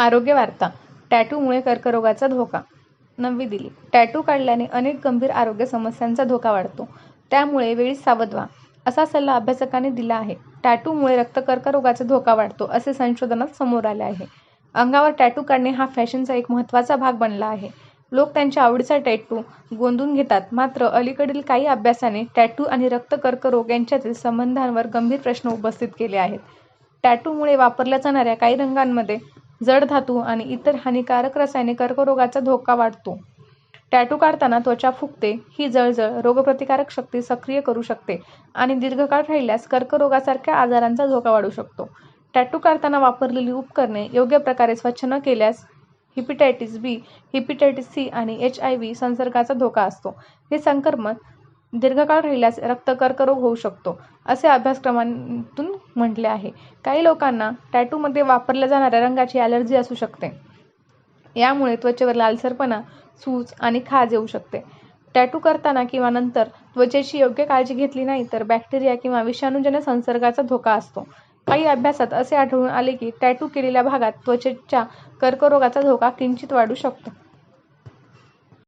आरोग्य वार्ता. टॅटूमुळे कर्करोगाचा धोका. नवी दिली टॅटू काढल्याने अनेक गंभीर आरोग्य समस्यांचा धोका वाढतो. त्यामुळे वेळी सावध व्हा. असा सल्ला अभ्यासकाने दिला आहे. टॅटूमुळे रक्त कर्करोगाचा धोका वाढतो असे संशोधनात समोर आले आहे. अंगावर टॅटू काढणे हा फॅशनचा एक महत्त्वाचा भाग बनला आहे. लोक त्यांच्या आवडीचा टॅटू गोंदून घेतात. मात्र अलीकडील काही अभ्यासाने टॅटू आणि रक्त कर्करोग यांच्यातील संबंधांवर गंभीर प्रश्न उपस्थित केले आहेत. टॅटूमुळे वापरल्या जाणाऱ्या काही रंगांमध्ये जड धातू आणि इतर हानिकारक रसायने कर्करोगाचा धोका वाढतो. टॅटू काढताना त्वचा फुगते ही जळजळ रोगप्रतिकारक शक्ती सक्रिय करू शकते आणि दीर्घकाळ राहिल्यास कर्करोगासारख्या आजारांचा धोका वाढू शकतो. टॅटू काढताना वापरलेली उपकरणे योग्य प्रकारे स्वच्छ न केल्यास हिपिटायटिस बी हिपिटायटिस सी आणि एच आय व्ही संसर्गाचा धोका असतो. हे संक्रमण दीर्घकाळ राहिल्यास रक्त कर्करोग होऊ शकतो असे अभ्यासक्रमांतून म्हटले आहे. काही लोकांना टॅटूमध्ये वापरल्या जाणाऱ्या रंगाची ॲलर्जी असू शकते. यामुळे त्वचेवर लालसरपणा सूज आणि खाज येऊ शकते. टॅटू करताना किंवा नंतर त्वचेची योग्य काळजी घेतली नाही तर बॅक्टेरिया किंवा विषाणूजन्य संसर्गाचा धोका असतो. काही अभ्यासात असे आढळून आले की टॅटू केलेल्या भागात त्वचेच्या कर्करोगाचा धोका किंचित वाढू शकतो.